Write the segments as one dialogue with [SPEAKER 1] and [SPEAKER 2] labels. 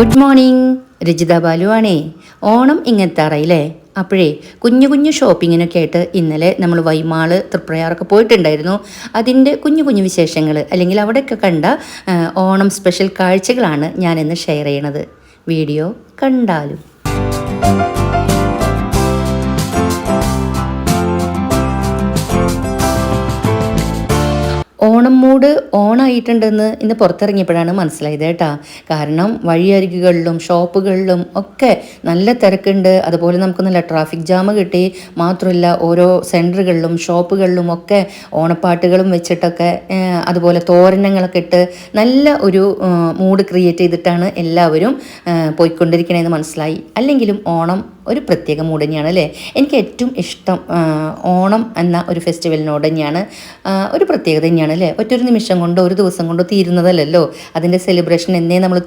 [SPEAKER 1] Good morning. Rajitha Balu ആണേ ഓണം അറയില്ലേ അപ്പോഴേ കുഞ്ഞു കുഞ്ഞു ഷോപ്പിങ്ങിനൊക്കെ ആയിട്ട് ഇന്നലെ നമ്മൾ വൈമാൾ തൃപ്രയാറൊക്കെ പോയിട്ടുണ്ടായിരുന്നു. അതിന്റെ കുഞ്ഞു കുഞ്ഞു വിശേഷങ്ങൾ അല്ലെങ്കിൽ അവിടെയൊക്കെ കണ്ട ഓണം സ്പെഷ്യൽ കാഴ്ചകളാണ് ഞാനിന്ന് ഷെയർ ചെയ്യണത്. വീഡിയോ കണ്ടാലും. ഓണം മൂഡ് ഓണായിട്ടുണ്ടെന്ന് ഇന്ന് പുറത്തിറങ്ങിയപ്പോഴാണ് മനസ്സിലായത് കേട്ടാ. കാരണം വഴിയരികുകളിലും ഷോപ്പുകളിലും ഒക്കെ നല്ല തിരക്കുണ്ട്. അതുപോലെ നമുക്ക് നല്ല ട്രാഫിക് ജാം കിട്ടി. മാത്രമല്ല ഓരോ സെന്ററുകളിലും ഷോപ്പുകളിലും ഒക്കെ ഓണപ്പാട്ടുകളും വെച്ചിട്ടൊക്കെ അതുപോലെ തോരണങ്ങളൊക്കെ ഇട്ട് നല്ല ഒരു മൂഡ് ക്രിയേറ്റ് ചെയ്തിട്ടാണ് എല്ലാവരും പോയിക്കൊണ്ടിരിക്കണതെന്ന് മനസ്സിലായി. അല്ലെങ്കിലും ഓണം ഒരു പ്രത്യേക മൂഡ് തന്നെയാണ് അല്ലേ? എനിക്ക് ഏറ്റവും ഇഷ്ടം ഓണം എന്ന ഒരു ഫെസ്റ്റിവലിനോട് തന്നെയാണ് ഒരു പ്രത്യേകത തന്നെയാണ് അല്ലേ? ഒറ്റൊരു നിമിഷം കൊണ്ടോ ഒരു ദിവസം കൊണ്ടോ തീരുന്നതല്ലല്ലോ. അതിന്റെ സെലിബ്രേഷൻ എന്നേ നമ്മൾ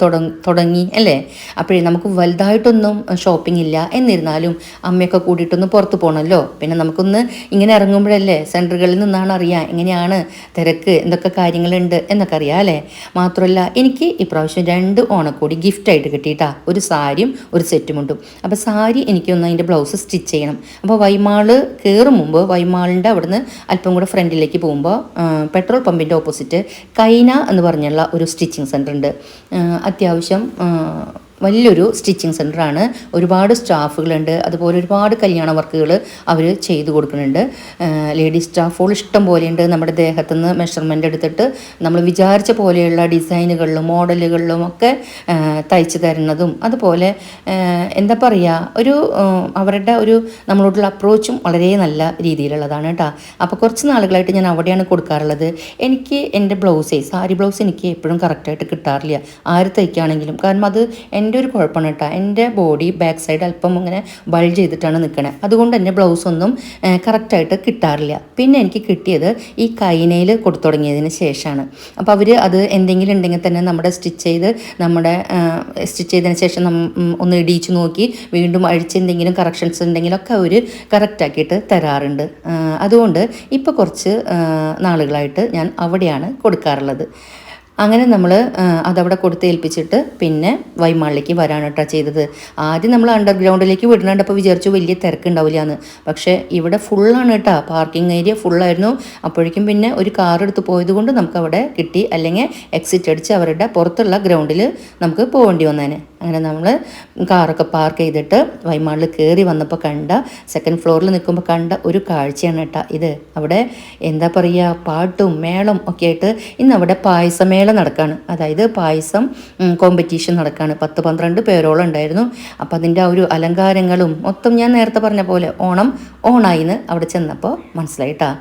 [SPEAKER 1] തുടങ്ങി അല്ലേ? അപ്പോഴേ നമുക്ക് വലുതായിട്ടൊന്നും ഷോപ്പിംഗ് ഇല്ല. എന്നിരുന്നാലും അമ്മയൊക്കെ കൂടിയിട്ടൊന്ന് പുറത്ത് പോകണമല്ലോ പിന്നെ നമുക്കൊന്ന് ഇങ്ങനെ ഇറങ്ങുമ്പോഴല്ലേ സെന്ററുകളിൽ നിന്നാണ് അറിയാം എങ്ങനെയാണ് തിരക്ക് എന്തൊക്കെ കാര്യങ്ങളുണ്ട് എന്നൊക്കെ അറിയാം അല്ലേ? മാത്രമല്ല എനിക്ക് ഇപ്രാവശ്യം രണ്ട് ഓണക്കോടി ഗിഫ്റ്റായിട്ട് കിട്ടിയിട്ടാ. ഒരു സാരിയും ഒരു സെറ്റുമുണ്ടും അപ്പോൾ സാരി എനിക്കൊന്ന് അതിന്റെ ബ്ലൗസ് സ്റ്റിച്ച് ചെയ്യണം. അപ്പോൾ വൈമാൾ കയറും മുമ്പ് വൈമാളിന്റെ അവിടുന്ന് അല്പം കൂടെ ഫ്രണ്ടിലേക്ക് പോകുമ്പോൾ പെട്രോൾ പമ്പിന്റെ ഓപ്പോസിറ്റ് കൈന എന്ന് പറഞ്ഞുള്ള ഒരു സ്റ്റിച്ചിങ് സെന്റർ ഉണ്ട് അത്യാവശ്യം വലിയൊരു സ്റ്റിച്ചിങ് സെന്ററാണ് ഒരുപാട് സ്റ്റാഫുകളുണ്ട്. അതുപോലെ ഒരുപാട് കല്യാണ വർക്കുകൾ അവർ ചെയ്തു കൊടുക്കുന്നുണ്ട്. ലേഡി സ്റ്റാഫുകൾ ഇഷ്ടം പോലെയുണ്ട്. നമ്മുടെ ദേഹത്തു നിന്ന് മെഷർമെന്റ് എടുത്തിട്ട് നമ്മൾ വിചാരിച്ച പോലെയുള്ള ഡിസൈനുകളിലും മോഡലുകളിലും ഒക്കെ തയ്ച്ചു തരുന്നതും അതുപോലെ എന്താ പറയുക ഒരു അവരുടെ ഒരു നമ്മളോടുള്ള അപ്രോച്ചും വളരെ നല്ല രീതിയിലുള്ളതാണ് കേട്ടോ അപ്പോൾ കുറച്ച് നാളുകളായിട്ട് ഞാൻ അവിടെയാണ് കൊടുക്കാറുള്ളത്. എനിക്ക് എന്റെ ബ്ലൗസേ സാരി ബ്ലൗസ് എനിക്ക് എപ്പോഴും കറക്റ്റായിട്ട് കിട്ടാറില്ല. ആര് തയ്ക്കുകയാണെങ്കിലും കാരണം അത് എന്റെ ഒരു കുഴപ്പമാണ് കേട്ടോ. എന്റെ ബോഡി ബാക്ക് സൈഡ് അല്പം ഇങ്ങനെ ബൾജ് ചെയ്തിട്ടാണ് നിൽക്കണത് അതുകൊണ്ട് തന്നെ ബ്ലൗസ് ഒന്നും കറക്റ്റായിട്ട് കിട്ടാറില്ല. പിന്നെ എനിക്ക് കിട്ടിയത് ഈ കൈനയിൽ കൊടുത്തു തുടങ്ങിയതിന് ശേഷമാണ്. അപ്പോൾ അവർ അത് എന്തെങ്കിലും ഉണ്ടെങ്കിൽ തന്നെ നമ്മുടെ സ്റ്റിച്ച് ചെയ്ത് നമ്മുടെ സ്റ്റിച്ച് ചെയ്തതിന് ശേഷം ഒന്ന് ഇടിയിച്ച് നോക്കി വീണ്ടും അഴിച്ച് എന്തെങ്കിലും കറക്ഷൻസ് ഉണ്ടെങ്കിലൊക്കെ അവർ കറക്റ്റാക്കിയിട്ട് തരാറുണ്ട്. അതുകൊണ്ട് ഇപ്പോൾ കുറച്ച് നാളുകളായിട്ട് ഞാൻ അവിടെയാണ് കൊടുക്കാറുള്ളത്. അങ്ങനെ നമ്മൾ അതവിടെ കൊടുത്ത് ഏൽപ്പിച്ചിട്ട് പിന്നെ വൈമാളിലേക്ക് വരാണ് കേട്ടോ ചെയ്തത്. ആദ്യം നമ്മൾ അണ്ടർഗ്രൗണ്ടിലേക്ക് വിടണുണ്ടപ്പോൾ വിചാരിച്ചു വലിയ തിരക്കുണ്ടാവില്ല എന്ന് പക്ഷേ ഇവിടെ ഫുള്ളാണ് കേട്ടോ പാർക്കിംഗ് ഏരിയ ഫുള്ളായിരുന്നു അപ്പോഴേക്കും പിന്നെ ഒരു കാർ എടുത്ത് പോയത് കൊണ്ട് നമുക്ക് അവിടെ കിട്ടി. അല്ലെങ്കിൽ എക്സിറ്റ് അടിച്ച് അവരുടെ പുറത്തുള്ള ഗ്രൗണ്ടിൽ നമുക്ക് പോകേണ്ടി വന്നേനെ. അങ്ങനെ നമ്മൾ കാറൊക്കെ പാർക്ക് ചെയ്തിട്ട് വൈമാളിൽ കയറി വന്നപ്പോൾ കണ്ട സെക്കൻഡ് ഫ്ലോറിൽ നിൽക്കുമ്പോൾ കണ്ട ഒരു കാഴ്ചയാണ് കേട്ടോ ഇത്. അവിടെ എന്താ പറയുക പാട്ടും മേളം ഒക്കെ ആയിട്ട് ഇന്ന് അവിടെ പായസമേള നടക്കുകയാണ് അതായത് പായസം കോമ്പറ്റീഷൻ നടക്കുകയാണ് പത്ത് പന്ത്രണ്ട് പേരോളം ഉണ്ടായിരുന്നു. അപ്പോൾ അതിന്റെ ആ ഒരു അലങ്കാരങ്ങളും മൊത്തം ഞാൻ നേരത്തെ പറഞ്ഞ പോലെ ഓണം ഓണായിന്ന് അവിടെ ചെന്നപ്പോൾ മനസ്സിലായിട്ടാ.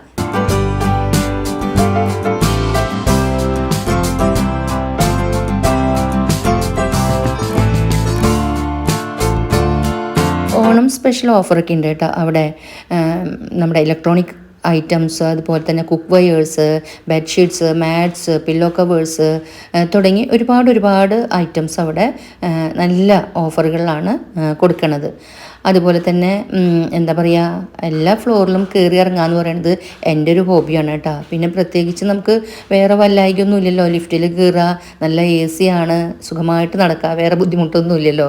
[SPEAKER 1] സ്പെഷ്യൽ ഓഫറൊക്കെ ഉണ്ട് കേട്ടോ. അവിടെ നമ്മുടെ ഇലക്ട്രോണിക് ഐറ്റംസ് അതുപോലെ തന്നെ cook wares bedsheets mats pillow covers തുടങ്ങി ഒരുപാട് ഒരുപാട് ഐറ്റംസ് അവിടെ നല്ല ഓഫറുകളാണ് ആ, കൊടുക്കണത്. അതുപോലെ തന്നെ എന്താ പറയുക എല്ലാ ഫ്ലോറിലും കയറി ഇറങ്ങുക എന്ന് പറയുന്നത് എന്റെ ഒരു ഹോബിയാണ് കേട്ടോ. പിന്നെ പ്രത്യേകിച്ച് നമുക്ക് വേറെ വല്ലായികൊന്നും ഇല്ലല്ലോ. ലിഫ്റ്റിൽ കയറുക നല്ല എ സി ആണ് സുഖമായിട്ട് നടക്കുക വേറെ ബുദ്ധിമുട്ടൊന്നും ഇല്ലല്ലോ.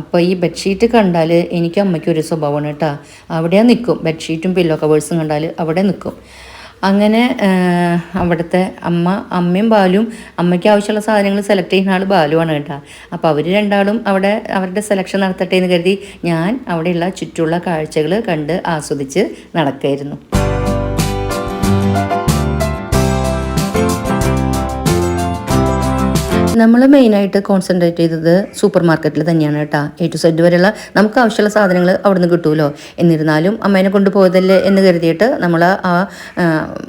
[SPEAKER 1] അപ്പോൾ ഈ ബെഡ്ഷീറ്റ് കണ്ടാൽ എനിക്ക് അമ്മയ്ക്ക് ഒരു സ്വഭാവമാണ് കേട്ടോ. അവിടെ നിൽക്കും ബെഡ്ഷീറ്റും പില്ലോ കവേഴ്സും കണ്ടാൽ അവിടെ നിൽക്കും അങ്ങനെ അവിടുത്തെ അമ്മ അമ്മയും ബാലും അമ്മയ്ക്ക് ആവശ്യമുള്ള സാധനങ്ങൾ സെലക്ട് ചെയ്യുന്ന ആൾ ബാലുവാണ് കേട്ടോ. അപ്പോൾ അവർ രണ്ടാളും അവിടെ അവരുടെ സെലക്ഷൻ നടത്തട്ടെ എന്ന് കരുതി ഞാൻ അവിടെയുള്ള ചുറ്റുള്ള കാഴ്ചകൾ കണ്ട് ആസ്വദിച്ച് നടക്കായിരുന്നു. നമ്മൾ മെയിനായിട്ട് കോൺസെൻട്രേറ്റ് ചെയ്തത് സൂപ്പർ മാർക്കറ്റിൽ തന്നെയാണ് കേട്ടോ. എ ടു സെഡ് വരെയുള്ള നമുക്ക് ആവശ്യമുള്ള സാധനങ്ങൾ അവിടുന്ന് കിട്ടുമല്ലോ എന്നിരുന്നാലും അമ്മേനെ കൊണ്ടുപോയതല്ലേ എന്ന് കരുതിയിട്ട് നമ്മൾ ആ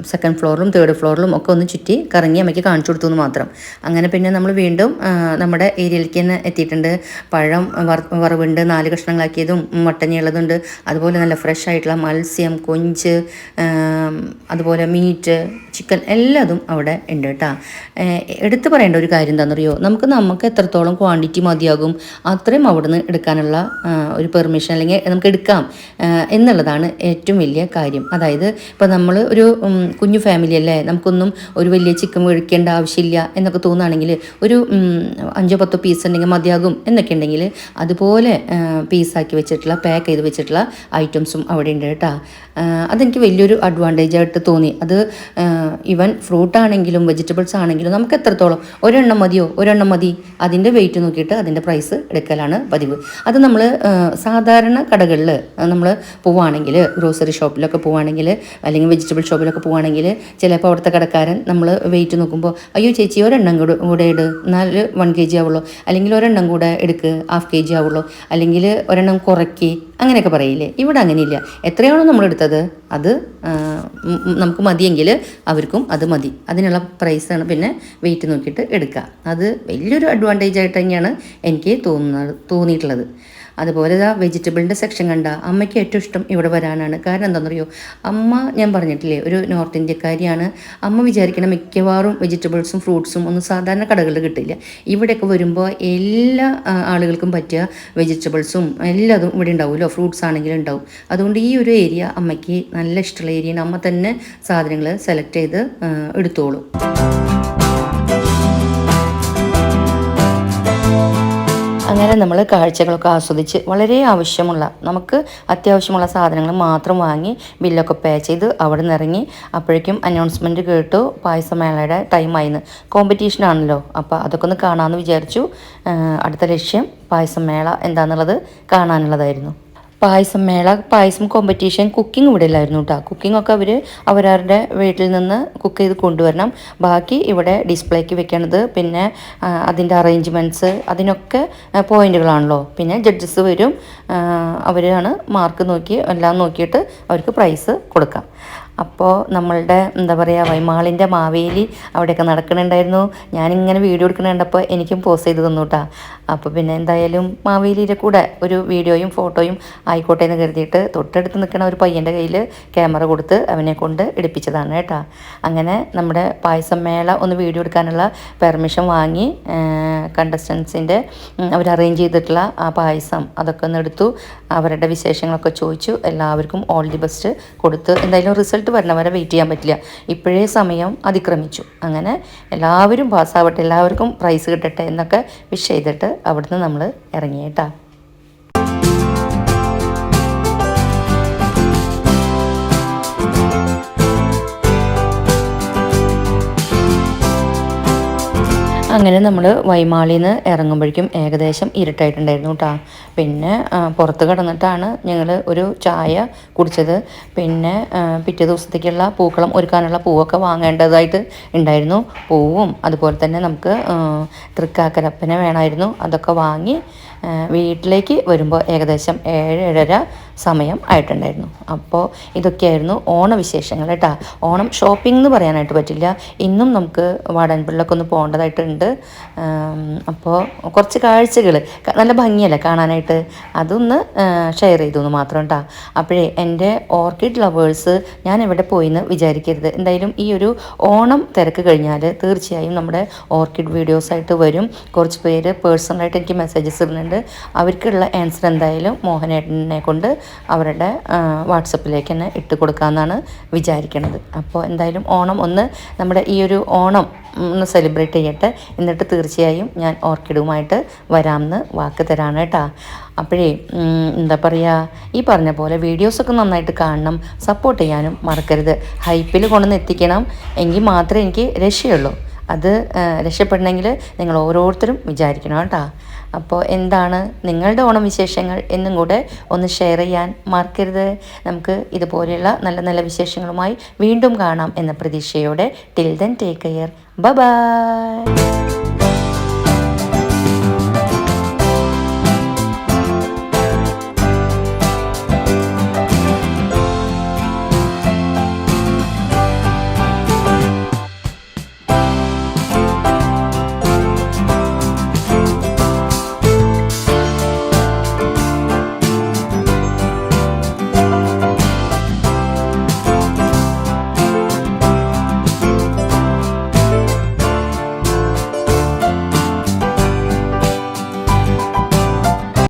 [SPEAKER 1] സെക്കൻഡ് ഫ്ലോറിലും തേർഡ് ഫ്ലോറിലും ഒക്കെ ഒന്ന് ചുറ്റി കറങ്ങി അമ്മയ്ക്ക് കാണിച്ചു കൊടുത്തു എന്ന് മാത്രം. അങ്ങനെ പിന്നെ നമ്മൾ വീണ്ടും നമ്മുടെ ഏരിയയിലേക്ക് തന്നെ എത്തിയിട്ടുണ്ട്. പഴം വറ- വറവുണ്ട് നാല് കഷ്ണങ്ങളാക്കിയതും മട്ടഞ്ഞുള്ളതുണ്ട് അതുപോലെ നല്ല ഫ്രഷ് ആയിട്ടുള്ള മത്സ്യം കൊഞ്ച് അതുപോലെ മീറ്റ് ചിക്കൻ എല്ലാതും അവിടെ ഉണ്ട് കേട്ടോ. എടുത്തു പറയേണ്ട ഒരു കാര്യം എന്താണെന്ന് എന്താണെന്നറിയോ നമുക്ക് നമുക്ക് എത്രത്തോളം ക്വാണ്ടിറ്റി മതിയാകും? അത്രയും അവിടെ നിന്ന് എടുക്കാനുള്ള ഒരു പെർമിഷൻ അല്ലെങ്കിൽ നമുക്ക് എടുക്കാം എന്നുള്ളതാണ് ഏറ്റവും വലിയ കാര്യം. അതായത് ഇപ്പോൾ നമ്മൾ ഒരു കുഞ്ഞു ഫാമിലി അല്ലേ? നമുക്കൊന്നും ഒരു വലിയ ചിക്കൻ മേടിക്കേണ്ട ആവശ്യമില്ല എന്നൊക്കെ തോന്നുകയാണെങ്കിൽ ഒരു അഞ്ചോ പത്തോ പീസ് ഉണ്ടെങ്കിൽ മതിയാകും എന്നൊക്കെ ഉണ്ടെങ്കിൽ അതുപോലെ പീസാക്കി വെച്ചിട്ടുള്ള പാക്ക് ചെയ്ത് വെച്ചിട്ടുള്ള ഐറ്റംസും അവിടെ ഉണ്ട് കേട്ടോ. അതെനിക്ക് വലിയൊരു അഡ്വാന്റേജ് ആയിട്ട് തോന്നി. അത് ഈവൻ ഫ്രൂട്ട് ആണെങ്കിലും വെജിറ്റബിൾസ് ആണെങ്കിലും നമുക്ക് എത്രത്തോളം ഒരെണ്ണം മതിയോ? ഒരെണ്ണം മതി. അതിന്റെ വെയിറ്റ് നോക്കിയിട്ട് അതിന്റെ പ്രൈസ് എടുക്കലാണ് പതിവ്. അത് നമ്മൾ സാധാരണ കടകളിൽ നമ്മൾ പോവുകയാണെങ്കിൽ ഗ്രോസറി ഷോപ്പിലൊക്കെ പോവുകയാണെങ്കിൽ അല്ലെങ്കിൽ വെജിറ്റബിൾ ഷോപ്പിലൊക്കെ പോവുകയാണെങ്കിൽ ചിലപ്പോൾ അവിടുത്തെ കടക്കാരൻ നമ്മൾ വെയിറ്റ് നോക്കുമ്പോൾ അയ്യോ ചേച്ചി ഒരെണ്ണം കൂടെ കൂടെ ഇട്. എന്നാൽ വൺ കെ ജി ആവുള്ളൂ. അല്ലെങ്കിൽ ഒരെണ്ണം കൂടെ എടുക്ക് ഹാഫ് കെ ജി ആവുള്ളൂ. അല്ലെങ്കിൽ ഒരെണ്ണം കുറയ്ക്ക്. അങ്ങനെയൊക്കെ പറയില്ലേ? ഇവിടെ അങ്ങനെയില്ല. എത്രയാണോ നമ്മൾ എടുത്തത്? അത് നമുക്ക് മതിയെങ്കിൽ അവർക്കും അത് മതി. അതിനുള്ള പ്രൈസാണ് പിന്നെ വെയിറ്റ് നോക്കിയിട്ട് എടുക്കുക. അത് വലിയൊരു അഡ്വാന്റേജ് ആയിട്ട് തന്നെയാണ് എനിക്ക് തോന്നുന്നത് തോന്നിയിട്ടുള്ളത്. അതുപോലെ ആ വെജിറ്റബിളിന്റെ സെക്ഷൻ കണ്ട അമ്മയ്ക്ക് ഏറ്റവും ഇഷ്ടം ഇവിടെ വരാനാണ്. കാരണം എന്താണെന്നറിയോ? അമ്മ ഞാൻ പറഞ്ഞിട്ടില്ലേ ഒരു നോർത്ത് ഇന്ത്യക്കാരിയാണ്. അമ്മ വിചാരിക്കണം മിക്കവാറും വെജിറ്റബിൾസും ഫ്രൂട്ട്സും ഒന്നും സാധാരണ കടകളിൽ കിട്ടില്ല. ഇവിടെയൊക്കെ വരുമ്പോൾ എല്ലാ ആളുകൾക്കും പറ്റിയ വെജിറ്റബിൾസും എല്ലാതും ഇവിടെ ഉണ്ടാവുമല്ലോ. ഫ്രൂട്ട്സ് ആണെങ്കിലും ഉണ്ടാവും. അതുകൊണ്ട് ഈ ഒരു ഏരിയ അമ്മയ്ക്ക് നല്ല ഇഷ്ടമുള്ള ഏരിയയാണ് അമ്മ തന്നെ സാധനങ്ങൾ സെലക്ട് ചെയ്ത് എടുത്തോളൂ. അങ്ങനെ നമ്മൾ കാഴ്ചകളൊക്കെ ആസ്വദിച്ച് വളരെ ആവശ്യമുള്ള നമുക്ക് അത്യാവശ്യമുള്ള സാധനങ്ങൾ മാത്രം വാങ്ങി ബില്ലൊക്കെ പേ ചെയ്ത് അവിടെ നിന്ന് ഇറങ്ങി അപ്പോഴേക്കും അനൗൺസ്മെന്റ് കേട്ടു പായസമേളയുടെ ടൈമായിന്ന് കോമ്പറ്റീഷൻ ആണല്ലോ. അപ്പോൾ അതൊക്കെ ഒന്ന് കാണാമെന്ന് വിചാരിച്ചു. അടുത്ത ലക്ഷ്യം പായസമേള എന്താണെന്നുള്ളത് കാണാനുള്ളതായിരുന്നു. പായസം മേള പായസം കോമ്പറ്റീഷൻ കുക്കിംഗ് ഇവിടെ ഇല്ലായിരുന്നു കേട്ടോ കുക്കിംഗ് ഒക്കെ അവർ അവരവരുടെ വീട്ടിൽ നിന്ന് കുക്ക് ചെയ്ത് കൊണ്ടുവരണം. ബാക്കി ഇവിടെ ഡിസ്പ്ലേക്ക് വെക്കണത് പിന്നെ അതിന്റെ അറേഞ്ച്മെന്റ്സ് അതിനൊക്കെ പോയിന്റുകളാണല്ലോ. പിന്നെ ജഡ്ജസ് വരും. അവരാണ് മാർക്ക് നോക്കി എല്ലാം നോക്കിയിട്ട് അവർക്ക് പ്രൈസ് കൊടുക്കാം. അപ്പോൾ നമ്മളുടെ എന്താ പറയുക വൈമാളിന്റെ മാവേലി അവിടെയൊക്കെ നടക്കുന്നുണ്ടായിരുന്നു. ഞാനിങ്ങനെ വീഡിയോ കണ്ടപ്പോൾ എനിക്കും പോസ്റ്റ് ചെയ്ത് തന്നു കേട്ടോ അപ്പോൾ പിന്നെ എന്തായാലും മാവേലിയുടെ കൂടെ ഒരു വീഡിയോയും ഫോട്ടോയും ആയിക്കോട്ടെ എന്ന് കരുതിയിട്ട് തൊട്ടടുത്ത് നിൽക്കുന്ന ഒരു പയ്യന്റെ കയ്യിൽ ക്യാമറ കൊടുത്ത് അവനെ കൊണ്ട് എടുപ്പിച്ചതാണ് കേട്ടോ അങ്ങനെ നമ്മുടെ പായസം മേള ഒന്ന് വീഡിയോ എടുക്കാനുള്ള പെർമിഷൻ വാങ്ങി കണ്ടസ്റ്റൻസിന്റെ അവർ അറേഞ്ച് ചെയ്തിട്ടുള്ള ആ പായസം അതൊക്കെ ഒന്ന് എടുത്തു. അവരുടെ വിശേഷങ്ങളൊക്കെ ചോദിച്ചു. എല്ലാവർക്കും ഓൾ ദി ബെസ്റ്റ് കൊടുത്ത് എന്തായാലും റിസൾട്ട് വരണവരെ വെയിറ്റ് ചെയ്യാൻ പറ്റില്ല. ഇപ്പോഴേ സമയം അതിക്രമിച്ചു. അങ്ങനെ എല്ലാവരും പാസ്സാവട്ടെ എല്ലാവർക്കും പ്രൈസ് കിട്ടട്ടെ എന്നൊക്കെ വിഷ് ചെയ്തിട്ട് അവിടുന്ന് നമ്മൾ ഇറങ്ങിയേട്ടാ അങ്ങനെ നമ്മൾ വൈമാളിയിൽ നിന്ന് ഇറങ്ങുമ്പോഴേക്കും ഏകദേശം ഇരുട്ടായിട്ടുണ്ടായിരുന്നു കേട്ടോ പിന്നെ പുറത്ത് കിടന്നിട്ടാണ് ഞങ്ങൾ ഒരു ചായ കുടിച്ചത്. പിന്നെ പിറ്റേ ദിവസത്തേക്കുള്ള പൂക്കളം ഒരുക്കാനുള്ള പൂവൊക്കെ വാങ്ങേണ്ടതായിട്ട് ഉണ്ടായിരുന്നു. പൂവും അതുപോലെ തന്നെ നമുക്ക് തൃക്കാക്കരപ്പനെ വേണമായിരുന്നു അതൊക്കെ വാങ്ങി വീട്ടിലേക്ക് വരുമ്പോൾ ഏകദേശം ഏഴ് ഏഴര സമയം ആയിട്ടുണ്ടായിരുന്നു. അപ്പോൾ ഇതൊക്കെയായിരുന്നു ഓണവിശേഷങ്ങൾ കേട്ടോ. ഓണം ഷോപ്പിംഗ് എന്ന് പറയാനായിട്ട് പറ്റില്ല. ഇന്നും നമുക്ക് വാടാൻപിള്ളൊക്കെ ഒന്ന് പോകേണ്ടതായിട്ടുണ്ട്. അപ്പോൾ കുറച്ച് കാഴ്ചകൾ നല്ല ഭംഗിയല്ലേ കാണാനായിട്ട്? അതൊന്ന് ഷെയർ ചെയ്തു എന്ന് മാത്രം കേട്ടോ അപ്പോഴേ എന്റെ ഓർക്കിഡ് ലവേഴ്സ് ഞാൻ എവിടെ പോയിന്ന് വിചാരിക്കരുത്. എന്തായാലും ഈ ഒരു ഓണം തിരക്ക് കഴിഞ്ഞാൽ തീർച്ചയായും നമ്മുടെ ഓർക്കിഡ് വീഡിയോസായിട്ട് വരും. കുറച്ച് പേര് പേഴ്സണലായിട്ട് എനിക്ക് മെസ്സേജസ് ഇടുന്നുണ്ട്. അവർക്കുള്ള ആൻസർ എന്തായാലും മോഹനേട്ടനെ കൊണ്ട് അവരുടെ വാട്സപ്പിലേക്ക് തന്നെ ഇട്ട് കൊടുക്കാമെന്നാണ് വിചാരിക്കുന്നത് അപ്പോൾ എന്തായാലും ഓണം ഒന്ന് നമ്മുടെ ഈ ഒരു ഓണം ഒന്ന് സെലിബ്രേറ്റ് ചെയ്യട്ടെ. എന്നിട്ട് തീർച്ചയായും ഞാൻ ഓർക്കിഡുമായിട്ട് വരാമെന്ന് വാക്ക് തരാണ് കേട്ടോ. അപ്പോഴേ എന്താ പറയുക ഈ പറഞ്ഞ പോലെ വീഡിയോസൊക്കെ നന്നായിട്ട് കാണണം സപ്പോർട്ട് ചെയ്യാനും മറക്കരുത്. ഹൈപ്പിൽ കൊണ്ടുവന്ന് എത്തിക്കണം എങ്കിൽ മാത്രമേ എനിക്ക് രക്ഷയുള്ളൂ. അത് രക്ഷപ്പെടണമെങ്കിൽ നിങ്ങൾ ഓരോരുത്തരും വിചാരിക്കണം കേട്ടോ. അപ്പോൾ എന്താണ് നിങ്ങളുടെ ഓണം വിശേഷങ്ങൾ എന്നും കൂടെ ഒന്ന് ഷെയർ ചെയ്യാൻ മറക്കരുത്. നമുക്ക് ഇതുപോലെയുള്ള നല്ല നല്ല വിശേഷങ്ങളുമായി വീണ്ടും കാണാം എന്ന പ്രതീക്ഷയോടെ. Till then take care bye